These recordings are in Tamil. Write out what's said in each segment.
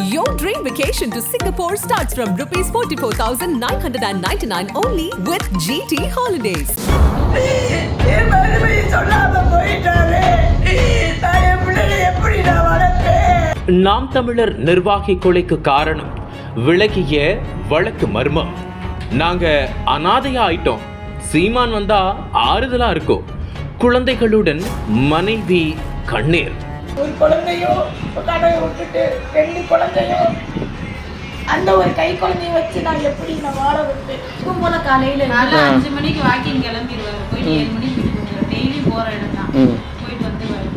Your dream vacation to Singapore starts from rupees 44,999 only with GT Holidays. நாம் தமிழர் நிர்வாகி கொலைக்கு காரணம் விலகிய வழக்கு மர்மம். நாங்க அனாதையா ஆயிட்டோம். சீமான் வந்தா ஆறுதலா இருக்கும் குழந்தைகளுடன் மனைவி கண்ணீர். ஒரு குழந்தையும் கடையை விட்டுட்டு ரெண்டு குழந்தையும் அந்த ஒரு கை குழந்தைய வச்சு நான் எப்படி நான் வாழ வைப்பேன் போல காலையில காலைல அஞ்சு மணிக்கு வாக்கிங் கிளம்பிடுவாரு. போயிட்டு ஏழு மணிக்கு டெய்லி போற இடம் தான் போயிட்டு வந்துருவாரு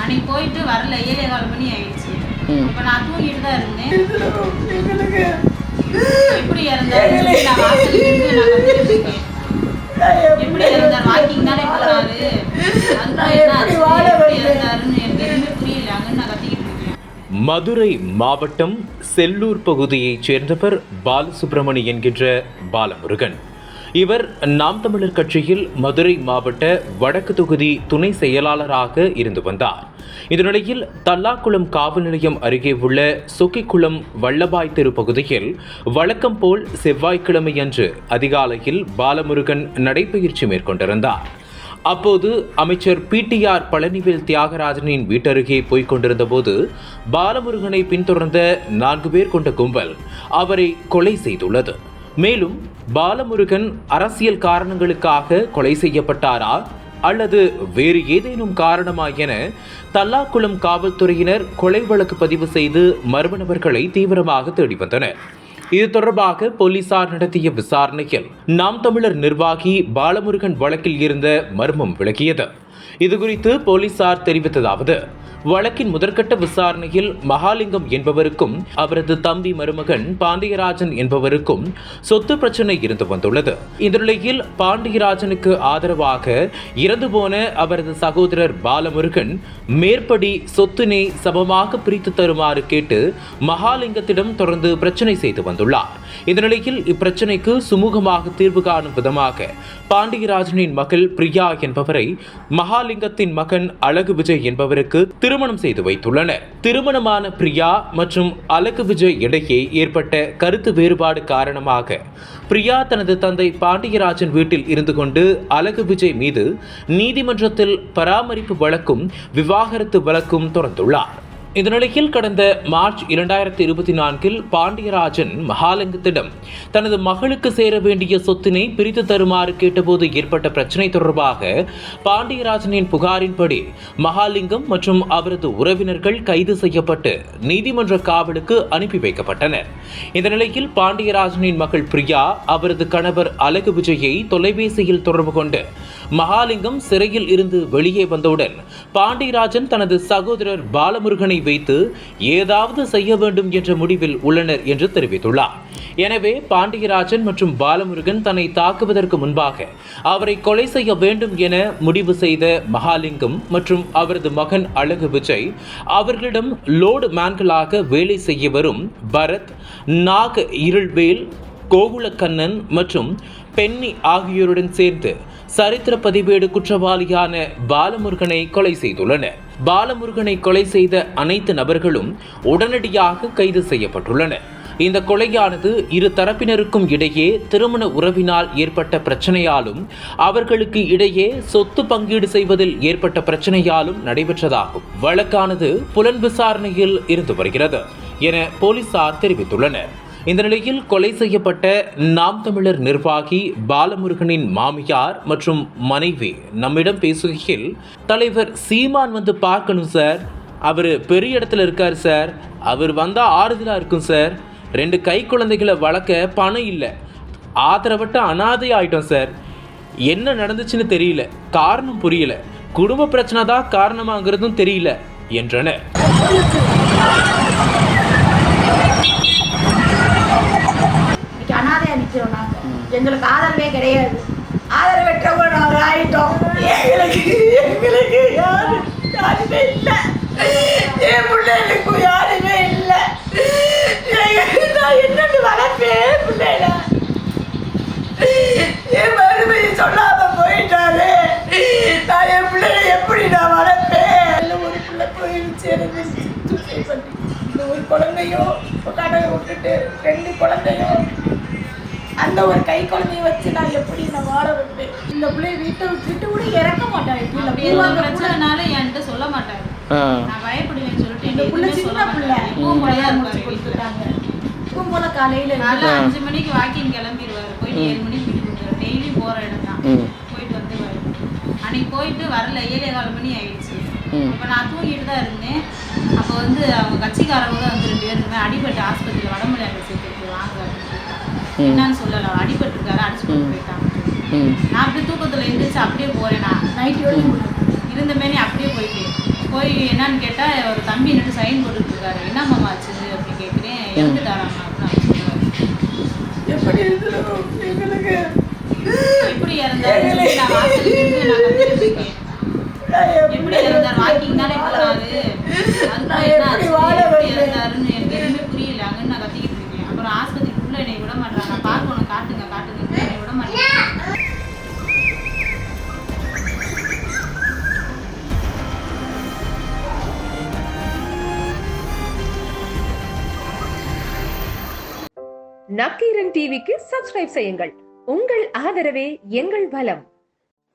அன்னைக்கு போயிட்டு வரல. ஏழே கால் மணி ஆயிடுச்சு. அப்ப நான் தூங்கிட்டு தான் இருந்தேன். எப்படி இறந்தாரு. நான் எப்படி இறந்தார் வாக்கிங் தானே போறாரு அதுதான் என்ன ஆச்சு எப்படி இறந்தாருன்னு எனக்கு எதுவுமே புரியல அங்கன்னு நான் கத்திக்கிட்டு இருக்கேன் மதுரை மாவட்டம் செல்லூர் பகுதியைச் சேர்ந்தவர் பாலசுப்ரமணி என்கின்ற பாலமுருகன். இவர் நாம் தமிழர் கட்சியில் மதுரை மாவட்ட வடக்கு தொகுதி துணை செயலாளராக இருந்து வந்தார். இந்த நிலையில் தல்லாக்குளம் காவல் நிலையம் அருகே உள்ள சொக்கிக்குளம் வல்லபாய் தெரு பகுதியில் வழக்கம் போல் செவ்வாய்க்கிழமையன்று அதிகாலையில் பாலமுருகன் நடைபயிற்சி மேற்கொண்டிருந்தார். அப்போது அமைச்சர் பிடிஆர் பழனிவேல் தியாகராஜனின் வீட்டருகே போய்க் கொண்டிருந்த போது பாலமுருகனை பின்தொடர்ந்த நான்கு பேர் கொண்ட கும்பல் அவரை கொலை செய்துள்ளது. மேலும் பாலமுருகன் அரசியல் காரணங்களுக்காக கொலை செய்யப்பட்டாரா அல்லது வேறு ஏதேனும் காரணமா என தல்லாக்குளம் காவல்துறையினர் கொலை வழக்கு பதிவு செய்து மர்ம நபர்களை தீவிரமாக தேடி வந்தனர். இது தொடர்பாக போலீசார் நடத்திய விசாரணையில் நாம் தமிழர் நிர்வாகி பாலமுருகன் வழக்கில் இருந்த மர்மம் விளக்கியது. இதுகுறித்து போலீசார் தெரிவித்ததாவது வழக்கின் முதற்கட்ட விசாரணையில் மகாலிங்கம் என்பவருக்கும் அவரது தம்பி மருமகன் பாண்டியராஜன் என்பவருக்கும் சொத்து பிரச்சனை இருந்து வந்துள்ளது. இந்த நிலையில் பாண்டியராஜனுக்கு ஆதரவாக இறந்து போன அவரது சகோதரர் பாலமுருகன் மேற்படி சொத்தினை சமமாக பிரித்து தருமாறு கேட்டு மகாலிங்கத்திடம் தொடர்ந்து பிரச்சனை செய்து வந்துள்ளார். இந்த நிலையில் இப்பிரச்சனைக்கு சுமூகமாக தீர்வு காணும் விதமாக பாண்டியராஜனின் மகள் பிரியா என்பவரை மகாலிங்கத்தின் மகன் அழகு விஜய் என்பவருக்கு திருமணம் செய்து வைத்துள்ளனர். திருமணமான பிரியா மற்றும் அழகு விஜய் இடையே ஏற்பட்ட கருத்து வேறுபாடு காரணமாக பிரியா தனது தந்தை பாண்டியராஜன் வீட்டில் இருந்து கொண்டு அழகு விஜய் மீது நீதிமன்றத்தில் பராமரிப்பு வழக்கும் விவாகரத்து வழக்கும் தொடர்ந்துள்ளார். இந்த நிலையில் கடந்த மார்ச் இரண்டாயிரத்தி இருபத்தி நான்கில் பாண்டியராஜன் மகாலிங்கத்திடம் தனது மகளுக்கு சேர வேண்டிய சொத்தினை பிரித்து தருமாறு கேட்டபோது ஏற்பட்ட பிரச்சனை தொடர்பாக பாண்டியராஜனின் புகாரின்படி மகாலிங்கம் மற்றும் அவரது உறவினர்கள் கைது செய்யப்பட்டு நீதிமன்ற காவலுக்கு அனுப்பி வைக்கப்பட்டனர். இந்த நிலையில் பாண்டியராஜனின் மகள் பிரியா அவரது கணவர் அழகு விஜயை தொலைபேசியில் தொடர்பு கொண்டு மகாலிங்கம் சிறையில் இருந்து வெளியே வந்தவுடன் பாண்டியராஜன் தனது சகோதரர் பாலமுருகனை வைத்து ஏதாவது செய்ய வேண்டும் என்ற முடிவில் உள்ளனர் என்று தெரிவித்துள்ளார். எனவே பாண்டியராஜன் மற்றும் பாலமுருகன் தன்னை தாக்குவதற்கு முன்பாக அவரை கொலை செய்ய வேண்டும் என முடிவு செய்த மகாலிங்கம் மற்றும் அவரது மகன் அழகு விஜய் அவர்களிடம் லோடு மேன்களாக வேலை செய்ய வரும் பரத் நாக இருள்வேல் கோகுலக்கண்ணன் மற்றும் பென்னி ஆகியோருடன் சேர்ந்து சரித்திர பதிவேடு குற்றவாளியான பாலமுருகனை கொலை செய்துள்ளனர். பாலமுருகனை கொலை செய்த அனைத்து நபர்களும் உடனடியாக கைது செய்யப்பட்டுள்ளனர் இந்த கொலையானது இரு தரப்பினருக்கும் இடையே திருமண உறவினால் ஏற்பட்ட பிரச்சனையாலும் அவர்களுக்கு இடையே சொத்து பங்கீடு செய்வதில் ஏற்பட்ட பிரச்சனையாலும் நடைபெற்றதாகும். வழக்கானது புலன் விசாரணையில் இருந்து வருகிறது என போலீசார் தெரிவித்துள்ளனர். இந்த நிலையில் கொலை செய்யப்பட்ட நாம் தமிழர் நிர்வாகி பாலமுருகனின் மாமியார் மற்றும் மனைவி. நம்மிடம் பேசுகையில் தலைவர் சீமான் வந்து பார்க்கணும் சார். அவர் பெரிய இடத்துல இருக்கார் சார். அவர் வந்தால் ஆறுதலாக இருக்கும் சார். ரெண்டு கை குழந்தைகளை வளர்க்க பணம் இல்லை. ஆதரவட்ட அனாதை ஆயிட்டோம் சார். என்ன நடந்துச்சுன்னு தெரியல. காரணம் புரியல. குடும்ப பிரச்சனை தான் காரணமாங்கிறதும் தெரியல என்றனர் இன்னைக்கு அனாதையா நிக்கிறோம் நாங்க எங்களுக்கு ஆதரவே கிடையாது. ஆதரவற்றவங்க நாங்கள் ஆயிட்டோம். எங்களுக்கு எங்களுக்கு யாரு யாருமே இல்லை. என் பிள்ளைகளுக்கு யாருமே இல்லை. நான் என்னன்னு வளர்ப்பேன் பிள்ளைல? என் மருமையை சொல்லாம போயிட்டாரு நான் என் பிள்ளைகளை எப்படி நான் வளர்ப்பேன்? ஒரு பிள்ளை போயிடுச்சு எனக்கு இந்த ஒரு குழந்தையும் கடையை விட்டுட்டு ரெண்டு குழந்தையும் அந்த ஒரு கை குழந்தைய வச்சு நான் எப்படி நான் வாழ வைப்பேன் இந்த பிள்ளைய வீட்டை விட்டுட்டு கூட இறக்க மாட்டாங்க கூட பிரச்சனைனால என்கிட்ட சொல்ல மாட்டாரு. ஆ. நான் பயப்படுவேன்னு சொல்லிட்டு இந்த புள்ள சின்ன பிள்ளை. கொடுத்துட்டாங்க. போல காலையில காலைல அஞ்சு மணிக்கு வாக்கிங் கிளம்பிடுவாரு போயிட்டு ஏழு மணிக்கு வீட்டுக்கு டெய்லி போற இடம் தான் போயிட்டு வந்துருவாரு. அன்னைக்கு போயிட்டு வரல. ஏழே கால் மணி ஆயிடுச்சு. அப்ப நான் தூங்கிட்டு தான் இருந்தேன். அப்போ வந்து அவங்க கட்சிக்காரங்க தான் வந்து ரெண்டு பேரும் இந்த அடிபட்டு ஆஸ்பத்திரியில் என்னன்னு சொல்லல. அவர் அடிபட்டிருக்காரு அடிச்சு போயிட்டாங்க. நான் அப்படியே தூக்கத்துல எழுந்திரிச்சு அப்படியே போறேன் நான். நைட்டோட இருந்த மாரி அப்படியே போயிட்டேன் போய் என்னன்னு கேட்டா ஒரு தம்பி நின்று சைன் போட்டுட்டு இருக்காரு என்ன மாமா ஆச்சு அப்படி கேட்குறேன் இறந்துட்டாராமா எப்படி எங்களுக்கு எப்படி இறந்தாருன்னு சொல்லி நான் நின்று நான் எப்படி இறந்தார்? வாக்கிங் தானே அதுக்கு நான் என்ன ஆச்சு? எப்படி? இறந்தாருன்னு என்னை விட மாட்டாங்க பார்க்கணும் காட்டுங்க காட்டுங்க. என்னை விட மாட்டாங்க நக்கீரன் டிவிக்கு சப்ஸ்கிரைப் செய்யுங்கள். உங்கள் ஆதரவே எங்கள் பலம்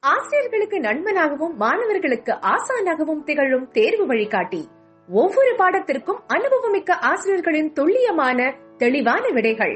ஆசிரியர்களுக்கு நண்பனாகவும் மாணவர்களுக்கு ஆசானாகவும் திகழும் தேர்வு வழிகாட்டி. ஒவ்வொரு பாடத்திற்கும் அனுபவமிக்க ஆசிரியர்களின் துல்லியமான தெளிவான விடைகள்.